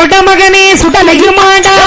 சொர்க்க மகனே சுடலையுமாடா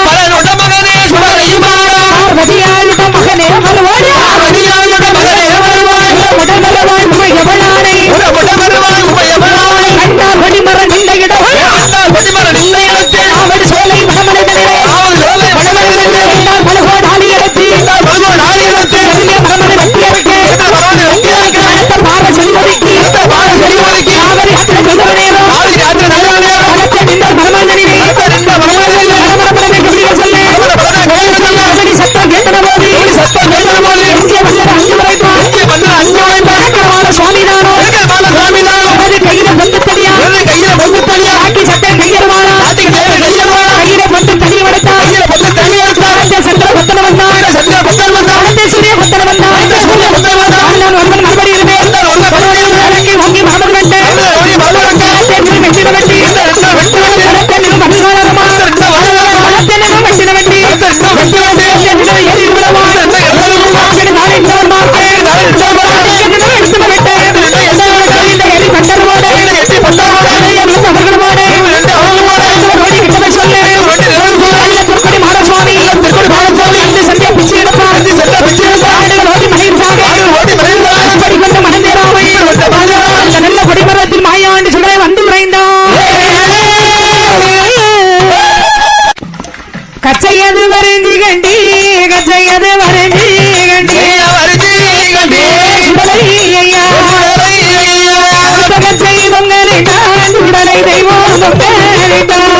mira la கச்சையது வரைஞ்சி கண்டி கச்சையது வரைஞ்சி கண்டி. வரைஞ்சி கண்டி. ஐயா கச்சை பொங்கலை தான் உடலை தெய்வம் பொங்கலை தான்